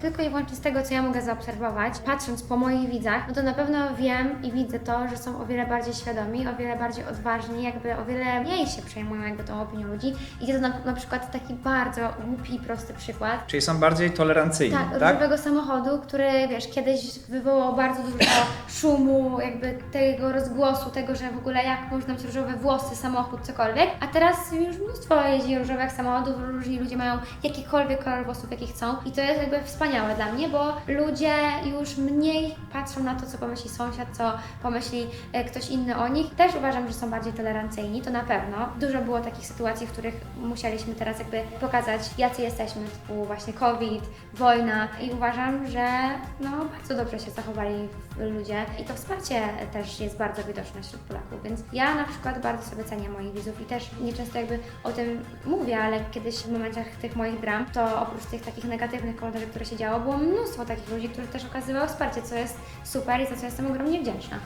Tylko i wyłącznie z tego, co ja mogę zaobserwować, patrząc po moich widzach, no to na pewno wiem i widzę to, że są o wiele bardziej świadomi, o wiele bardziej odważni, jakby o wiele mniej się przejmują jakby tą opinią ludzi. I to na, na przykład taki bardzo głupi i prosty przykład. Czyli są bardziej tolerancyjni, Tak, tak? różowego samochodu, który wiesz, kiedyś wywołał bardzo dużo szumu, jakby tego rozgłosu, tego, że w ogóle jak można mieć różowe włosy, samochód, cokolwiek. A teraz już mnóstwo jeździ różowych samochodów, różni ludzie mają jakikolwiek kolor włosów, jaki chcą. I to jest jakby wspaniałe dla mnie, bo ludzie już mniej patrzą na to, co pomyśli sąsiad, co pomyśli e, ktoś inny o nich. Też uważam, że są bardziej tolerancyjni, to na pewno. Dużo było takich sytuacji, w których musieliśmy teraz jakby pokazać, jacy jesteśmy, typu właśnie COVID, wojna i uważam, że no bardzo dobrze się zachowali ludzie i to wsparcie też jest bardzo widoczne wśród Polaków, więc ja na przykład bardzo sobie cenię moich widzów i też nieczęsto jakby o tym mówię, ale kiedyś w momentach tych moich dram, to oprócz tych takich negatywnych komentarzy, które działo, było mnóstwo takich ludzi, którzy też okazywały wsparcie, co jest super i za co jestem ogromnie wdzięczna.